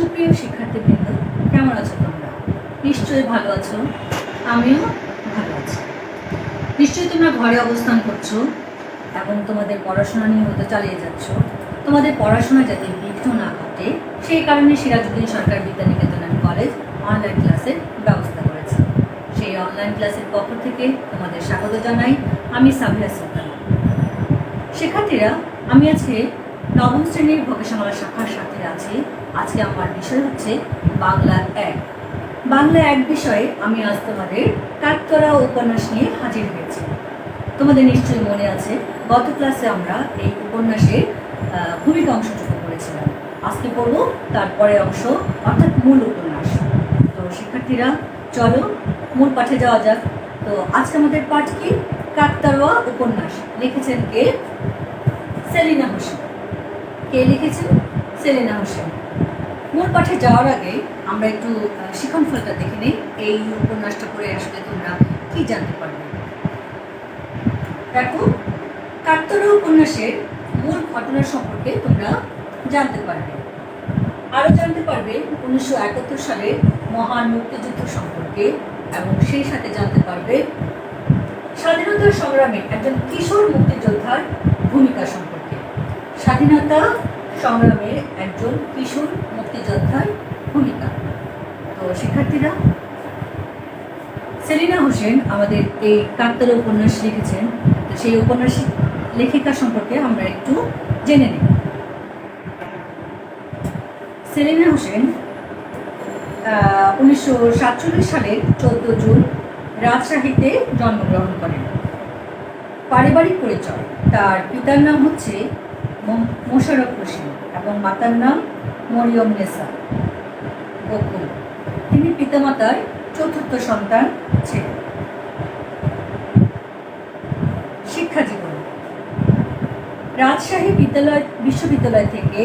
সুপ্রিয় শিক্ষার্থীবৃন্দ, কেমন আছো তোমরা? নিশ্চয়ই ভালো আছো, আমিও ভালো আছি। নিশ্চয়ই তোমরা ঘরে অবস্থান করছ এবং তোমাদের পড়াশোনা নিয়মিত চালিয়ে যাচ্ছ। তোমাদের পড়াশোনা যাতে বিঘ্ন না ঘটে, সেই কারণে সিরাজউদ্দিন সরকার বিদ্যানিকেতন কলেজ অনলাইন ক্লাসের ব্যবস্থা করেছে। সেই অনলাইন ক্লাসের পক্ষ থেকে তোমাদের স্বাগত জানাই, আমি সাবিয়া সুলতানা। শিক্ষার্থীরা, আমি আজকে নবম শ্রেণির ভোকেশনাল শাখার সাথে আছি। আজকে আমার বিষয় হচ্ছে বাংলা এক। বাংলা এক বিষয়ে আমি আজ তোমাদের কাকতরা উপন্যাস নিয়ে হাজির হয়েছি। তোমাদের নিশ্চয়ই মনে আছে, গত ক্লাসে আমরা এই উপন্যাসের ভূমিকা অংশটুকু করেছিলাম আজকে পড়ব তারপরে অংশ, অর্থাৎ মূল উপন্যাস। তো শিক্ষার্থীরা, চলো, মূল পাঠে যাওয়া যাক। তো আজকে আমাদের পাঠ কি? কাকতারোয়া উপন্যাস। লিখেছেন কে? সেলিনা হোসেন। কে লিখেছেন সেলিনা হোসেন। মূল পাঠে যাওয়ার আগে আমরা একটু শিখন ফলটা দেখে নিই। এই উপন্যাসটা পড়ে আসলে তোমরা কি জানতে পারবে? দেখো কাকতরা উপন্যাসের মূল ঘটনা সম্পর্কে তোমরা জানতে পারবে। আরও জানতে পারবে উনিশশো একাত্তর সালের মহান মুক্তিযুদ্ধ সম্পর্কে এবং সেই সাথে জানতে পারবে স্বাধীনতা সংগ্রামে একজন কিশোর মুক্তিযোদ্ধার ভূমিকা সম্পর্কে। স্বাধীনতা সংগ্রামে একজন কিশোর মুক্তিযোদ্ধার ভূমিকা। তো শিক্ষার্থীরা, সেলিনা হোসেন আমাদের এই কাকতারা উপন্যাস লিখেছেন। তো সেই উপন্যাস লেখিকা সম্পর্কে আমরা একটু জেনে নিই সেলিনা হোসেন উনিশশো সাতচল্লিশ সালের চোদ্দ জুন রাজশাহীতে জন্মগ্রহণ করেন। পারিবারিক পরিচয়। তার পিতার নাম হচ্ছে মোশারফ হোসেন এবং মাতার নাম মরিয়ম নেসা, বকুল। তিনি পিতামাতার চতুর্থ সন্তান ছিলেন। শিক্ষা জীবন। রাজশাহী বিদ্যালয়, বিশ্ববিদ্যালয় থেকে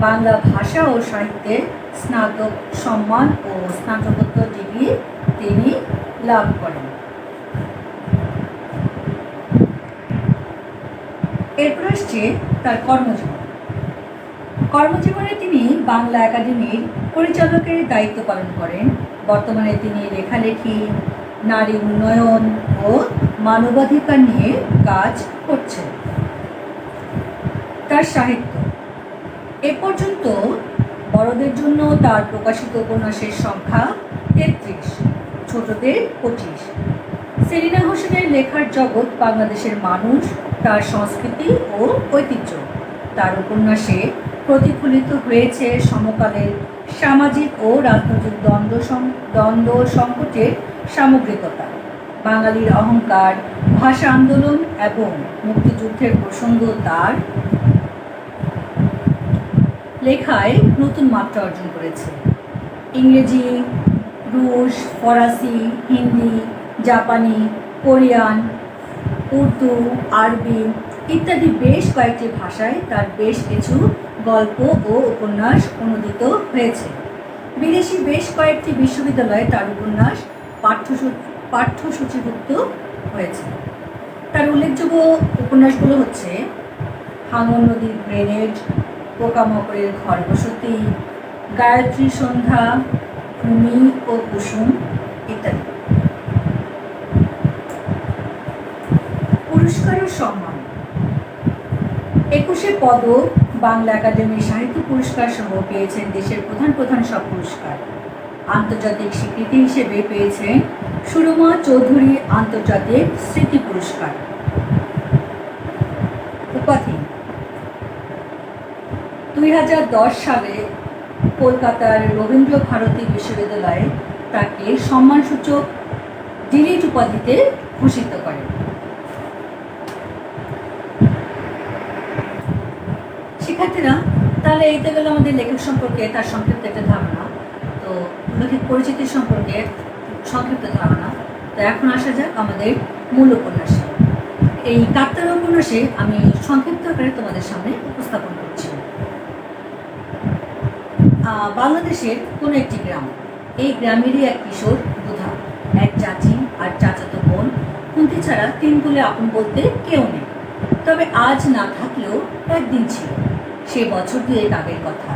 বাংলা ভাষা ও সাহিত্যে স্নাতক সম্মান ও স্নাতকোত্তর ডিগ্রি তিনি লাভ করেন। এরপর আসছে তার কর্মজীবন। কর্মজীবনে তিনি বাংলা একাডেমির পরিচালকের দায়িত্ব পালন করেন। বর্তমানে তিনি লেখালেখি, নারী উন্নয়ন ও মানবাধিকার নিয়ে কাজ করছেন। তার সাহিত্য। এ পর্যন্ত বড়দের জন্য তার প্রকাশিত উপন্যাসের সংখ্যা তেত্রিশ, ছোটদের পঁচিশ। সেলিনা হোসেনের লেখার জগৎ বাংলাদেশের মানুষ, তার সংস্কৃতি ও ঐতিহ্য। তার উপন্যাসে প্রতিফলিত হয়েছে সমকালের সামাজিক ও রাজনৈতিক দ্বন্দ্ব দ্বন্দ্ব সংকটের সামগ্রিকতা। বাঙালির অহংকার, ভাষা আন্দোলন এবং মুক্তিযুদ্ধের প্রসঙ্গ তার লেখায় নতুন মাত্রা অর্জন করেছে। ইংরেজি, রুশ, ফরাসি, হিন্দি, জাপানি, কোরিয়ান, উর্দু, আরবি ইত্যাদি বেশ কয়েকটি ভাষায় তার বেশ কিছু গল্প ও উপন্যাস অনুদিত হয়েছে। বিদেশি বেশ কয়েকটি বিশ্ববিদ্যালয়ে তার উপন্যাস পাঠ্যসূচি পাঠ্যসূচিভুক্ত হয়েছে। তার উল্লেখযোগ্য উপন্যাসগুলো হচ্ছে হাঙর নদীর গ্রেনেড, পোকামাকড়ের ঘর গায়ত্রী সন্ধ্যা, ভূমি ও কুসুম ইত্যাদি। পুরস্কার ও সম্মান। একুশে পদক বাংলা একাডেমি সাহিত্য পুরস্কার সহ পেয়েছেন দেশের প্রধান প্রধান সব পুরস্কার। আন্তর্জাতিক স্বীকৃতি হিসেবে পেয়েছেন সুরমা চৌধুরী আন্তর্জাতিক স্মৃতি পুরস্কার। উপাধি। দুই হাজার দশ সালে কলকাতার রবীন্দ্র ভারতী বিশ্ববিদ্যালয়ে তাকে সম্মানসূচক ডিলিট উপাধিতে ভূষিত করে শিক্ষার্থীরা, তাহলে এই তো গেল আমাদের লেখক সম্পর্কে তার সংক্ষিপ্ত একটা ধারণা। তো লেখক পরিচিতি সম্পর্কে সংক্ষিপ্ত ধারণা। তো এখন আসা যাক আমাদের মূল উপন্যাসে। এই কাকতারা উপন্যাসে আমি সংক্ষিপ্ত আকারে তোমাদের সামনে উপস্থাপন করছি। বাংলাদেশের কোনো একটি গ্রাম, এই গ্রামেরই এক কিশোর বুধা। এক চাচি আর চাচাতো বোন কুন্তি ছাড়া তিন বলে আপন বলতে কেউ নেই। তবে আজ না থাকলেও একদিন ছিল। সে বছর দুয়েক আগের কথা।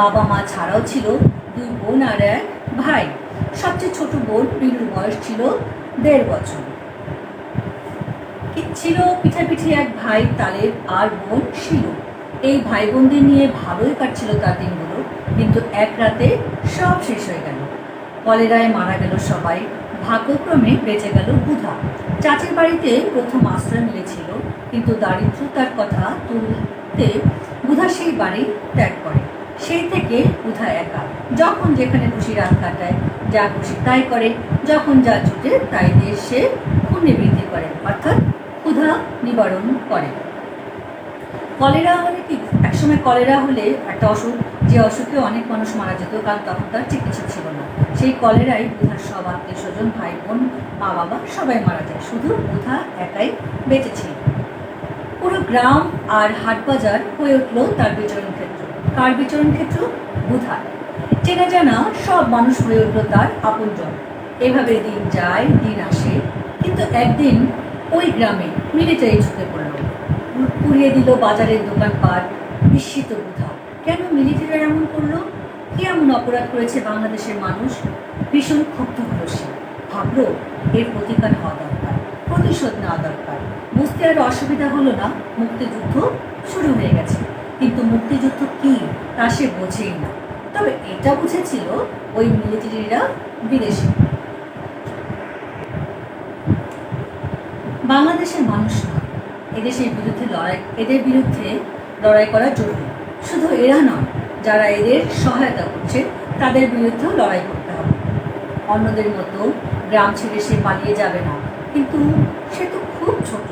বাবা মা ছাড়াও ছিল দুই বোন আর এক ভাই। সবচেয়ে ছোট বোন বিনুর বয়স ছিল দেড় বছর। ছিল পিঠাপিঠি এক ভাই তালের আর বোন ছিল এই ভাই বোনদের নিয়ে ভালোই কাটছিল তার দিনগুলো, কিন্তু এক রাতে সব শেষ হয়ে গেল। কলেরায় মারা গেল সবাই, ভাগ্যক্রমে বেঁচে গেল বুধা। চাচির বাড়িতে প্রথম আশ্রয় মিলেছিল কিন্তু দারিদ্রতার কথা তুলতে বুধা সেই বাড়ি ত্যাগ করে। সেই থেকে উধা একা। যখন যেখানে খুশি রাত কাটায়, যা খুশি তাই করে। যখন যা জুটে, তাই দিয়ে সে পুণ্যবৃদ্ধি করে। অর্থাৎ ক্ষুধা নিবারণ করে। কলেরা হলে কি? একসময় কলেরা হলে একটা অসুখ। যে অসুখে অনেক মানুষ মারা যেত কারণ তখন তার চিকিৎসা ছিল না। সেই কলেরাই বুধার সব আত্মীয় স্বজন, ভাই বোন মা বাবা সবাই মারা যায়। শুধু বুধা একাই বেঁচে ছিল। পুরো গ্রাম আর হাট বাজার হয়ে উঠল তার বিচরণ ক্ষেত্র। কার বিচরণ ক্ষেত্র? বুধার। চেনা জানা সব মানুষ হয়ে উঠল তার আপনজন। এভাবে দিন যায়, দিন আসে, কিন্তু একদিন ওই গ্রামে মিলিটারি ঢুকে পড়ল। পুড়িয়ে দিল বাজারের দোকানপাট, বিস্মিত বুধা। কেন মিলিটারিরা এমন করল? কি এমন অপরাধ করেছে বাংলাদেশের মানুষ? ভীষণ ক্ষুব্ধ হলো সে। ভাবলো, এর প্রতিকার হওয়া দরকার। প্রতিশোধ নেওয়া দরকার। বুঝতে আর অসুবিধা হলো না, মুক্তিযুদ্ধ শুরু হয়ে গেছে। কিন্তু মুক্তিযুদ্ধ কি, তা সে বোঝেই না। তবে এটা বুঝেছিল ওই মিলিটারিরা বিদেশি। বাংলাদেশের মানুষ নয় এদেশের বিরুদ্ধে লড়াই, এদের বিরুদ্ধে লড়াই করা জরুরি। শুধু এরা নয়, যারা এদের সহায়তা করছে, তাদের বিরুদ্ধেও লড়াই করতে হবে। অন্যদের মতো গ্রাম ছেড়ে সে পালিয়ে যাবে না। কিন্তু সে তো খুব ছোট।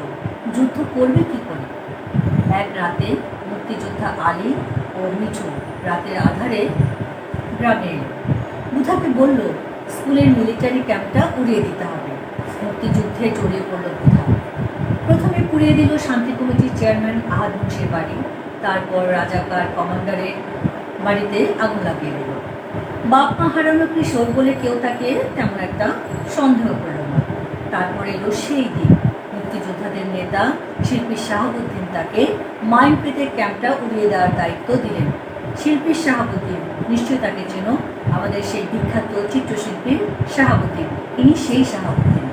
যুদ্ধ করবে কি করে? এক রাতে মুক্তিযোদ্ধা আলী ও মিঠু রাতের আধারে গ্রামে বুধাকে বলল, স্কুলের মিলিটারি ক্যাম্পটা উড়িয়ে দিতে হবে। মুক্তিযুদ্ধে জড়িয়ে পড়ল বুধা। প্রথমে পুড়িয়ে দিল শান্তি কমিটির চেয়ারম্যান আহাদ মুন্সির বাড়ি। তারপর রাজাকার কমান্ডারের বাড়িতে আগুন লাগিয়ে দিল। বাপ মা হারানো কিশোর বলে কেউ তাকে তেমন একটা সন্দেহ করল না তারপরে এলো সেই দিন। মুক্তিযোদ্ধাদের নেতা শিল্পী শাহাবুদ্দিন তাকে মাইন পেতে ক্যাম্পটা উড়িয়ে দেওয়ার দায়িত্ব দিলেন। শিল্পী শাহাবুদ্দিন, নিশ্চয়ই তাকে চেনো? আমাদের সেই বিখ্যাত চিত্রশিল্পী শাহাবুদ্দিন। ইনি সেই শাহাবুদ্দিন।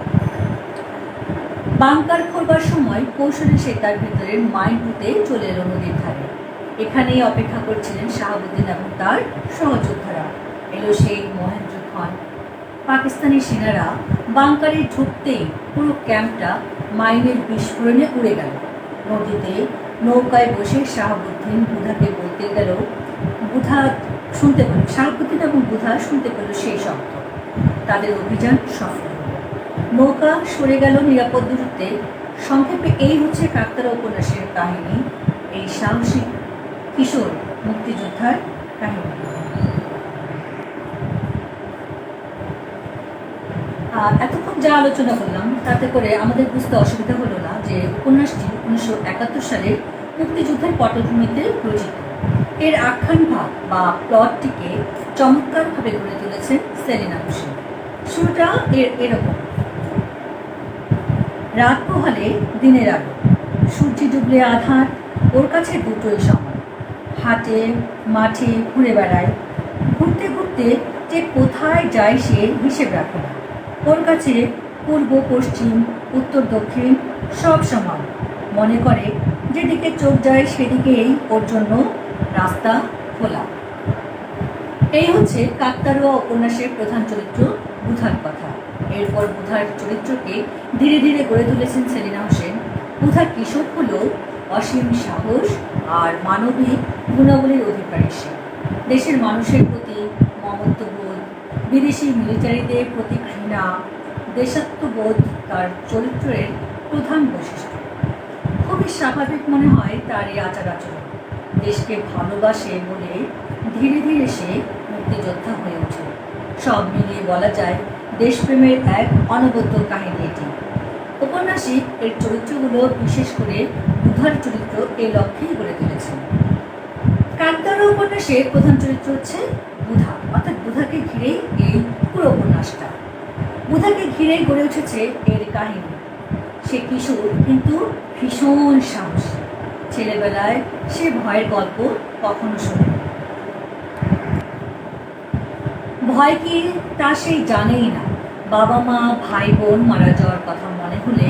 বাংকার খোলবার সময় কৌশলে সে তার ভিতরের মাইন পুঁতে চলে এলো নদীর ধারে। এখানেই অপেক্ষা করছিলেন শাহাবুদ্দিন এবং তার সহযোদ্ধারা। এলো সেই মহেন্দ্র খান। পাকিস্তানি সেনারা বাংকারে ঢুকতেই পুরো ক্যাম্পটা মাইনের বিস্ফোরণে উড়ে গেল। নদীতে নৌকায় বসে শাহাবুদ্দিন বুধাকে বলতে গেল, বুধা শুনতে পেল, শাহাবুদ্দিন এবং বুধা শুনতে পেল সেই শব্দ। তাদের অভিযান সফল নৌকা সরে গেল নিরাপদ দূরত্বে। সংক্ষেপে এই হচ্ছে কাকতারা উপন্যাসের কাহিনী, এই সাহসিক কিশোর মুক্তিযোদ্ধার কাহিনী। এতক্ষণ যা আলোচনা করলাম, তাতে করে আমাদের বুঝতে অসুবিধা হলো না যে উপন্যাসটি উনিশশো একাত্তর সালের মুক্তিযুদ্ধের পটভূমিতে রচিত। এর আখ্যান ভাগ বা প্লটটিকে চমৎকারভাবে গড়ে তুলেছেন সেলিনা হোসেন শুরুটা এর এরকম। রাত পোহালে দিনের আলো, সূর্যি ডুবলে আধার, ওর কাছে দুটোই সময় হাটে, মাঠে ঘুরে বেড়ায়, ঘুরতে ঘুরতে যে কোথায় যায় সে হিসেব রাখে না। ওর কাছে পূর্ব, পশ্চিম, উত্তর, দক্ষিণ সব সমান। মনে করে যেদিকে চোখ যায় সেদিকেই ওর জন্য রাস্তা খোলা। এই হচ্ছে কাকতারুয়া উপন্যাসের প্রধান চরিত্র বুধার কথা। এরপর বুধার চরিত্রকে ধীরে ধীরে গড়ে তুলেছেন সেলিনা হোসেন। বুধার কিশোর হল অসীম সাহস আর মানবিক গুণাবলীর অধিকারী সে। দেশের মানুষের প্রতি মমত্ববোধ বিদেশি মিলিটারিদের প্রতি ঘৃণা দেশাত্মবোধ তার চরিত্রের প্রধান বৈশিষ্ট্য। খুবই স্বাভাবিক মনে হয় তার এই আচার আচরণ দেশকে ভালোবাসে বলে ধীরে ধীরে সে মুক্তিযোদ্ধা হয়ে ওঠে। সব মিলিয়ে বলা যায়, দেশপ্রেমের এক অনবদ্য কাহিনী এটি। উপন্যাসিক এর চরিত্রগুলো বিশেষ করে বুধার চরিত্র এই লক্ষ্যেই গড়ে তুলেছেন কাকতারা উপন্যাসের প্রধান চরিত্র হচ্ছে বুধাকে ঘিরেই এই পুরো উপন্যাসটা। বুধাকে ঘিরেই গড়ে উঠেছে এর কাহিনী। সে কিশোর, কিন্তু ভীষণ সাহসী। ছেলেবেলায় সে ভয়ের গল্প কখনো শোনে ভয় কি তা সেই জানেই না। বাবা মা, ভাই বোন মারা যাওয়ার কথা মনে হলে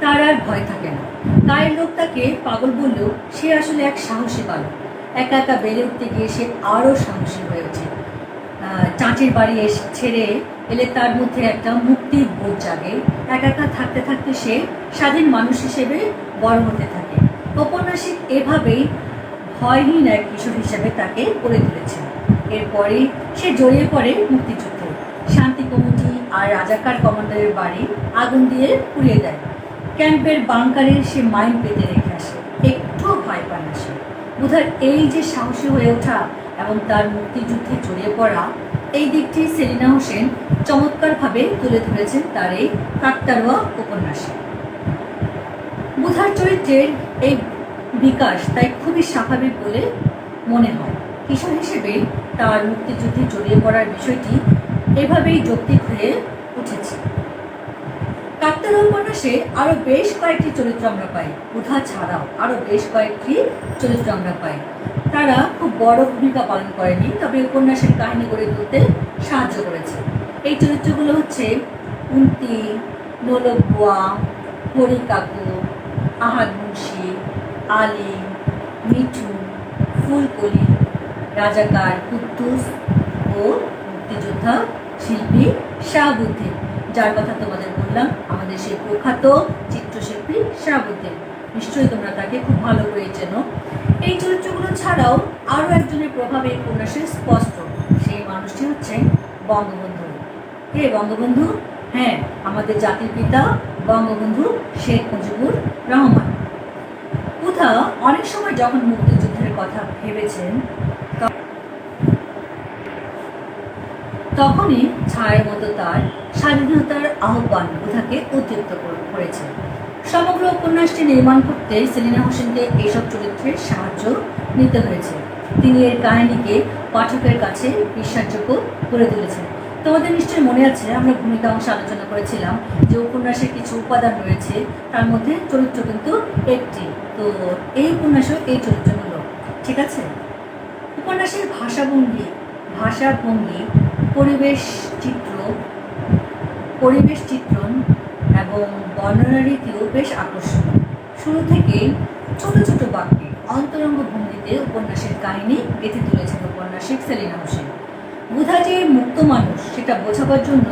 তার আর ভয় থাকে না। গায়ের লোক তাকে পাগল বললেও সে আসলে এক সাহসী বালক। একা একা বেড়ে উঠতে গিয়ে সে আরও সাহসী হয়ে ওঠে। চাঁচির বাড়ি এসে, ছেড়ে এলে তার মধ্যে একটা মুক্তির বোধ জাগে। একা একা থাকতে থাকতে সে স্বাধীন মানুষ হিসেবে বড় হতে থাকে। ঔপন্যাসিক এভাবেই ভয়হীন এক কিশোর হিসেবে তাকে করে তুলেছে। এরপরে সে জড়িয়ে পড়ে মুক্তিযুদ্ধে। শান্তি কমিটি আর রাজাকার কমান্ডারের বাড়ি আগুন দিয়ে পুড়িয়ে দেয়। ক্যাম্পের বাংকারে সে মাইন পেতে রেখে আসে। একটুও ভয় পায় না সে। বোধহয় এই যে সাহসী হয়ে ওঠা এবং তার মুক্তিযুদ্ধে জড়িয়ে পড়া এই দিকটি সেলিনা হোসেন চমৎকারভাবে তুলে ধরেছেন তার এই কাকতারুয়া উপন্যাসে। বুধার চরিত্রের এই বিকাশ তাই খুবই স্বাভাবিক বলে মনে হয়। কিশোর হিসেবে তার মুক্তিযুদ্ধে জড়িয়ে পড়ার বিষয়টি এভাবেই যৌক্তিক হয়ে উঠেছে। কাকতার উপন্যাসে আরও বেশ কয়েকটি চরিত্র আমরা পাই। বুধা ছাড়াও আরও বেশ কয়েকটি চরিত্র আমরা পাই। তারা খুব বড় ভূমিকা পালন করেনি, তবে উপন্যাসের কাহিনী গড়ে তুলতে সাহায্য করেছে। এই চরিত্রগুলো হচ্ছে কুন্তি নোলকুয়া হরি কাকু আহাদ মুন্সি, আলী, মিঠু, ফুলকলি, রাজাকার কুদ্দুস ও মুক্তিযোদ্ধা শিল্পী শাহাবুদ্দিন। যার কথা তোমাদের বললাম, আমাদের সেই প্রখ্যাত চিত্রশিল্পী শাহাবুদ্দিন নিশ্চয়ই তোমরা তাকে খুব ভালো করে চেনো। এই চরিত্রগুলো ছাড়াও আরও একজনের প্রভাব এই উপন্যাসে স্পষ্ট। সেই মানুষটি হচ্ছে বঙ্গবন্ধু। কে বঙ্গবন্ধু? হ্যাঁ আমাদের জাতির পিতা বঙ্গবন্ধু শেখ মুজিবুর রহমান। কোথাও অনেক সময় যখন মুক্তিযুদ্ধের কথা ভেবেছেন তখনই ছায়ের মতো তার স্বাধীনতার আহ্বান বুধাকে উদ্দীপ্ত করেছে। সমগ্র উপন্যাসটি নির্মাণ করতে সেলিনা হোসেনকে এইসব চরিত্রের সাহায্য নিতে হয়েছে। তিনি এর কাহিনীকে পাঠকের কাছে বিশ্বাসযোগ্য করে তুলেছেন। তোমাদের নিশ্চয়ই মনে আছে, আমরা ভূমিকা অংশে আলোচনা করেছিলাম যে উপন্যাসের কিছু উপাদান রয়েছে, তার মধ্যে চরিত্র কিন্তু একটি। তো এই উপন্যাসেও এই চরিত্রগুলো ঠিক আছে? উপন্যাসের ভাষাভঙ্গি ভাষাভঙ্গি পরিবেশ চিত্র, পরিবেশ চিত্রণ এবং বর্ণনা রীতিও বেশ আকর্ষণীয়। শুরু থেকেই ছোট ছোট বাক্যে অন্তরঙ্গ ভঙ্গিতে উপন্যাসের কাহিনী গেঁথে তুলেছেন উপন্যাসিক সেলিনা হোসেন। বুধা যে মুক্ত মানুষ সেটা বোঝাবার জন্য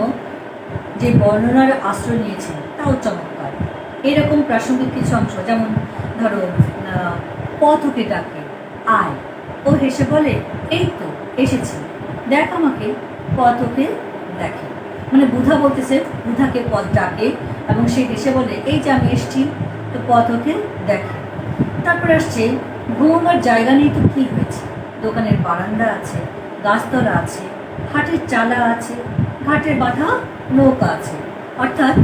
যে বর্ণনার আশ্রয় নিয়েছেন তাও চমৎকার। এরকম প্রাসঙ্গিক কিছু অংশ, যেমন ধরো পথ ওকে ডাকে, আয়। ও হেসে বলে, এই তো, এসেছি। দেখ আমাকে পথ ওকে দেখে। মানে বুধা বলতেছে, বুধাকে পথ ডাকে এবং সে হেসে বলে, এই যে আমি এসছি, তো পথ ওকে দেখে। তারপর আসছে ঘুমাবার জায়গা নেই তো কী হয়েছে? দোকানের বারান্দা আছে, গাছতলা আছে, হাটের চালা আছে, ঘাটের বাঁধা, নৌকা আছে। অর্থাৎ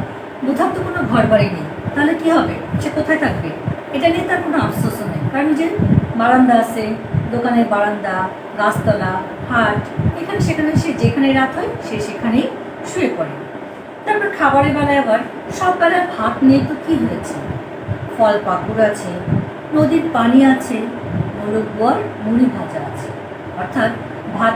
বুধার তো কোনো ঘর বাড়ি নেই। তাহলে কি হবে? সে কোথায় থাকবে? এটা নিয়ে তার কোনো আফসোসও নেই। কারণ যে বারান্দা আছে, দোকানের বারান্দা গাছতলা, হাট, এখানে সেখানে সে যেখানে রাত হয়, সে সেখানেই শুয়ে পড়ে। তারপর খাবারের বেলায় আবার বেলায় ভাত নিয়ে তো কী হয়েছে? ফল পাকুড় আছে, নদীর পানি আছে, মোরগ মুড়ি ভাজা আছে। অর্থাৎ ভাত,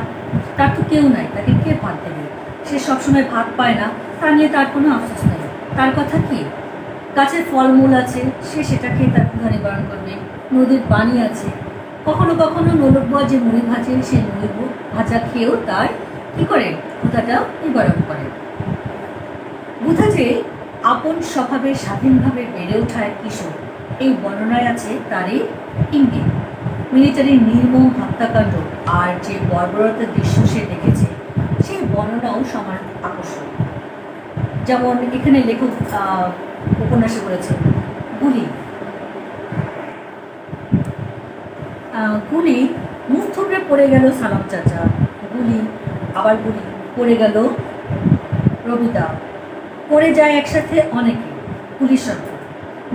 তার তো কেউ নাই, তাকে কে ভাত দেবে? সে সবসময় ভাত পায় না, তা নিয়ে তার কোনো আফসোস নেই। তার কথা কি? গাছের ফলমূল আছে, সে সেটা খেয়ে তার ক্ষুধা নিবারণ করবে। নদীর পানি আছে কখনো কখনো বর যে মুড়ি ভাজে সেই মুড়ি ভাজা খেয়েও তার কি করে? ক্ষুধাটা নিবারণ করে। বুধা যে আপন স্বভাবে, স্বাধীনভাবে বেড়ে ওঠা কিশোর। এই বর্ণনায় আছে তারই ইঙ্গিত। মিলিটারির নির্মম হত্যাকাণ্ড আর যে বর্বরতার দৃশ্য সে দেখেছে, সেই বর্ণনাও সমান আকর্ষণ। যেমন এখানে লেখক উপন্যাসে বলেছেন গুলি গুলি মুখ থুবড়ে পড়ে গেল সালাম চাচা। গুলি আবার গুলি পড়ে গেল রবিদা পড়ে যায় একসাথে অনেকে, পুলিশ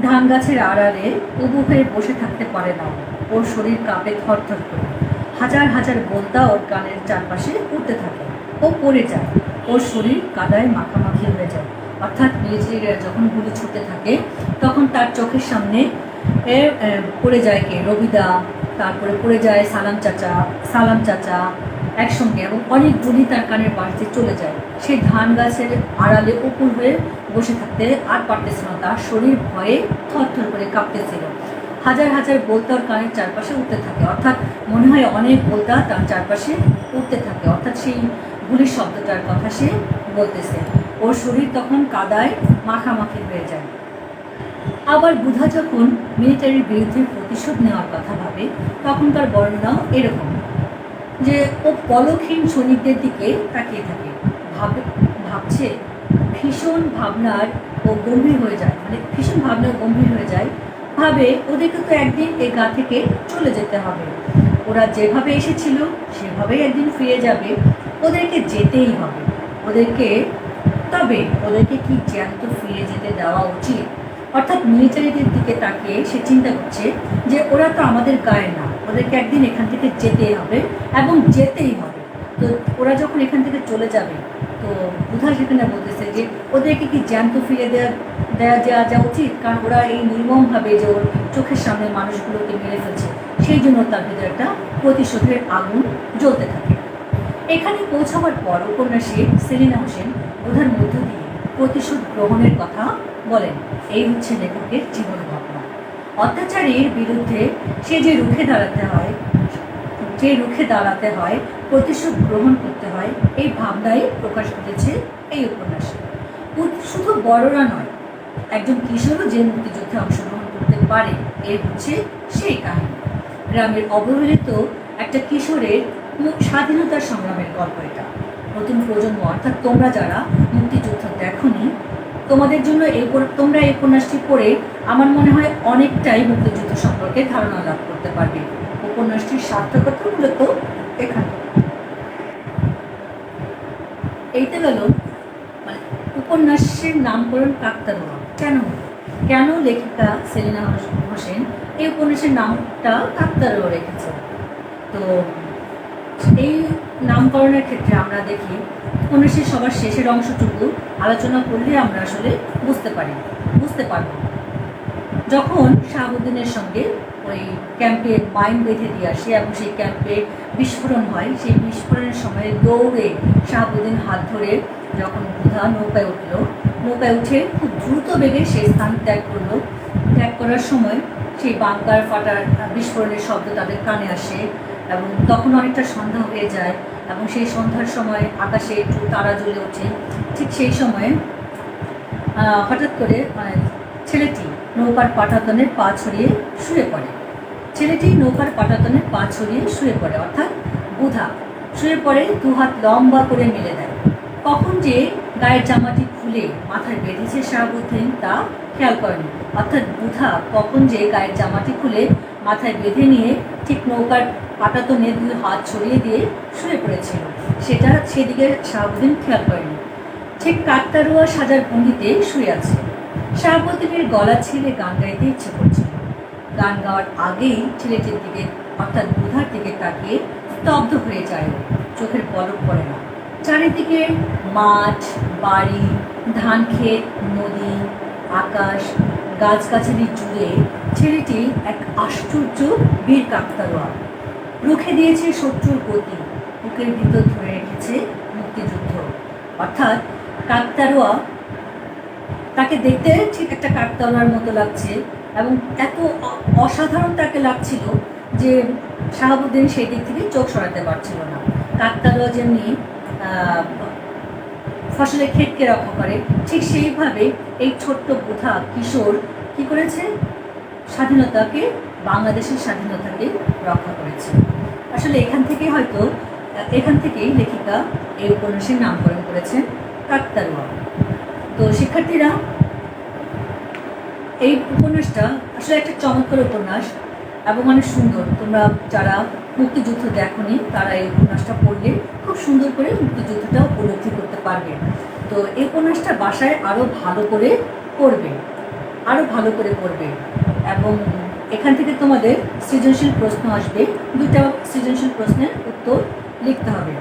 ধান গাছের আড়ালে উবু হয়ে বসে থাকতে পারে না। ওর শরীর কাঁপে থরথর করে। হাজার হাজার বলতা ওর কানের চারপাশে উঠতে থাকে। ও পড়ে যায়। ওর শরীর কাদায় মাখামাখি হয়ে যায়। অর্থাৎ মিলিটারিরা যখন গুলি ছুটতে থাকে, তখন তার চোখের সামনে পড়ে যায় কে? রবিদা। তারপরে পড়ে যায় সালাম চাচা সালাম চাচা একসঙ্গে এবং অনেকগুলি তার কানের বাড়িতে চলে যায়। সেই ধান গাছের আড়ালে উপুর হয়ে বসে থাকতে আর পারতেছিল না, তার শরীর ভয়ে থরথর করে কাঁপতেছিল। হাজার হাজার বোলতার কানের চারপাশে উঠতে থাকে, অর্থাৎ মনে হয় অনেক বোলতা তার চারপাশে উঠতে থাকে, অর্থাৎ সেই গুলির শব্দটার কথা সে বলতেছে। ওর শরীর তখন কাদায় মাখামাখি হয়ে যায়। আবার বুধা যখন মিলিটারির বিরুদ্ধে প্রতিশোধ নেওয়ার কথা ভাবে, তখন তার বর্ণনাও এরকম, যে ও পলকহীন সৈনিকদের দিকে তাকিয়ে থাকে। ভাবে, ভাবছে, ভীষণ ভাবনার ও গম্ভীর হয়ে যায় মানে ভীষণ ভাবনা গম্ভীর হয়ে যায়। ভাবে, ওদেরকে তো একদিন এ গা থেকে চলে যেতে হবে। ওরা যেভাবে এসেছিল, সেভাবেই একদিন ফিরে যাবে। ওদেরকে যেতেই হবে। ওদেরকে, তবে ওদেরকে কি জ্যান্ত ফিরে যেতে দেওয়া উচিত? অর্থাৎ মিলিটারিদের দিকে তাকিয়ে সে চিন্তা করছে যে ওরা তো আমাদের গায়ে না, ওদেরকে একদিন এখান থেকে যেতেই হবে এবং যেতেই হবে। তো ওরা যখন এখান থেকে চলে যাবে, তো বুধা সেখানে বলতেছে যে ওদেরকে কি জ্যান্ত ফিরে দেওয়া দেওয়া দেওয়া যা উচিত? কারণ ওরা এই নির্মমভাবে যে ওর চোখের সামনে মানুষগুলোকে মেরে ফেলছে, সেই জন্য তার ভিতরে একটা প্রতিশোধের আগুন জ্বলতে থাকে। এখানে পৌঁছাবার পর উপন্যাসে সেলিনা হোসেন বোধার মধ্য দিয়ে প্রতিশোধ গ্রহণের কথা বলেন। এই হচ্ছে লেখকের জীবন ঘটনা। অত্যাচারীর বিরুদ্ধে সে যে রুখে দাঁড়াতে হয়, যে রুখে দাঁড়াতে হয়, প্রতিশোধ গ্রহণ করতে হয়, এই ভাবনাই প্রকাশ ঘটেছে এই উপন্যাসে। শুধু বড়রা নয়, একজন কিশোরও যে মুক্তিযুদ্ধে অংশগ্রহণ করতে পারে এর হচ্ছে সেই কাহিনী। গ্রামের অবহেলিত একটা কিশোরের স্বাধীনতার সংগ্রামের গল্প এটা। নতুন প্রজন্ম, অর্থাৎ তোমরা যারা মুক্তিযুদ্ধ দেখনি তোমাদের জন্য এই তোমরা এই উপন্যাসটি পড়ে আমার মনে হয় অনেকটাই মুক্তিযুদ্ধ সম্পর্কে ধারণা লাভ করতে পারবে। উপন্যাসটির সার্থকতা মূলত এখানে। এইতে গেল মানে উপন্যাসের নামকরণ কাকতারুয়া। কেন? কেন লেখিকা সেলিনা হোসেন এই উপন্যাসের নামটা কাকতারুয়া রেখেছে? তো এই নামকরণের ক্ষেত্রে আমরা দেখি উপন্যাসের সবার শেষের অংশটুকু আলোচনা করলে আমরা আসলে বুঝতে পারি, বুঝতে পারব। যখন শাহাবুদ্দিনের সঙ্গে ওই ক্যাম্পে মাইন বেঁধে দিয়ে আসে এবং সেই ক্যাম্পে বিস্ফোরণ হয়, সেই বিস্ফোরণের সময় দৌড়ে শাহাবুদ্দিন হাত ধরে যখন বুধা নৌকায় উঠল, নৌকায় উঠে খুব দ্রুত বেগে সেই স্থান ত্যাগ করল। ত্যাগ করার সময় সেই বাংকার ফাটার বিস্ফোরণের শব্দ তাদের কানে আসে এবং তখন অনেকটা সন্ধ্যা হয়ে যায় এবং সেই সন্ধ্যার সময় আকাশে একটু তারা জ্বলে ওঠে। ঠিক সেই সময়ে হঠাৎ করে ছেলেটি নৌকার পাটাতনের পা ছড়িয়ে শুয়ে পড়ে। ছেলেটি নৌকার পাটাতনের পা ছড়িয়ে শুয়ে পড়ে, অর্থাৎ বুধা। শুয়ে পড়ে দু হাত লম্বা করে মেলে দেয়। কখন যে গায়ের জামাটি খুলে মাথায় বেঁধেছে শাহাবুদ্দিন তা খেয়াল করেনি। অর্থাৎ বুধা কখন যে গায়ের জামাটি খুলে মাথায় বেঁধে নিয়ে ঠিক নৌকার পাটাতনে দুই হাত ছড়িয়ে দিয়ে শুয়ে পড়েছিল। সেটা সেদিকে শাহাবুদ্দিন খেয়াল করেনি। ঠিক কাকতারুয়া সাজার ভঙ্গিতে শুয়ে আছে। শাহাবুদ্দিনের গলা ছেড়ে গান গাইতে ইচ্ছে করছিল। গান গাওয়ার আগেই ছেলেটির দিকে, অর্থাৎ বুধার দিকে তাকিয়ে স্তব্ধ হয়ে যায়। চোখের পলক পড়ে না। চারিদিকে মাঠ, বাড়ি, ধান ক্ষেত, নদী, আকাশ, গাছগাছালি জুড়ে ছেলেটি এক আশ্চর্য বীর কাকতারুয়া রুখে দিয়েছে শত্রুর গতি। বুকের ভিতর ধরে রেখেছে মুক্তিযুদ্ধ। অর্থাৎ কাকতারুয়া তাকে দেখতে ঠিক একটা কাকতারুয়ার মতো লাগছে এবং এত অসাধারণ তাকে লাগছিল যে শাহাবুদ্দিন সেই দিক থেকে চোখ সরাতে পারছিল না। কাকতারুয়া যেমনি ফসলের ক্ষেতকে রক্ষা করে, ঠিক সেইভাবে এই ছোট্ট বুধা কিশোর কি করেছে? স্বাধীনতাকে বাংলাদেশের স্বাধীনতাকে রক্ষা করেছে। আসলে এখান থেকে হয়তো, এখান থেকেই লেখিকা এই উপন্যাসের নামকরণ করেছেন কাকতারুয়া। তো শিক্ষার্থীরা, এই উপন্যাসটা আসলে একটা চমৎকার উপন্যাস এবং অনেক সুন্দর। তোমরা যারা মুক্তিযুদ্ধ দেখনি, তারা এই উপন্যাসটা পড়লে খুব সুন্দর করে মুক্তিযুদ্ধটা উপলব্ধি করতে পারবে। তো এই উপন্যাসটা বাসায় আরও ভালো করে পড়বে। আরও ভালো করে পড়বে। এবং এখান থেকে তোমাদের সৃজনশীল প্রশ্ন আসবে। দুইটা সৃজনশীল প্রশ্নের উত্তর লিখতে হবে।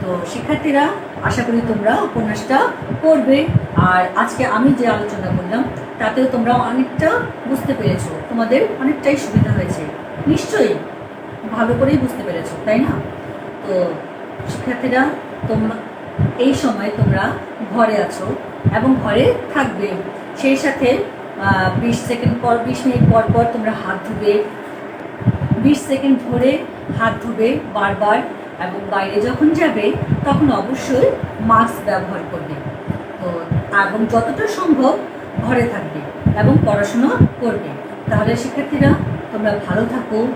তো শিক্ষার্থীরা, আশা করি তোমরা উপন্যাসটা পড়বে। আর আজকে আমি যে আলোচনা করলাম, তাতেও তোমরা অনেকটা বুঝতে পেরেছ। তোমাদের অনেকটাই সুবিধা হয়েছে। নিশ্চয়ই ভালো করেই বুঝতে পেরেছ, তাই না? তো শিক্ষার্থীরা, তোমরা এই সময় তোমরা ঘরে আছো এবং ঘরে থাকবে। সেই সাথে বিশ সেকেন্ড পর, বিশ মিনিট পর পর তোমরা হাত ধুবে। বিশ সেকেন্ড ধরে হাত ধুবে বারবার এবং বাইরে যখন যাবে, তখন অবশ্যই মাস্ক ব্যবহার করবে। তো, এবং যতটা সম্ভব ঘরে থাকবে এবং পড়াশোনা করবে। তাহলে শিক্ষার্থীরা, তোমরা ভালো থাকো,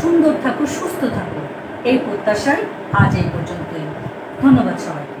সুন্দর থাকো, সুস্থ থাকো। এই প্রত্যাশায় আজ এই পর্যন্তই। ধন্যবাদ সবাই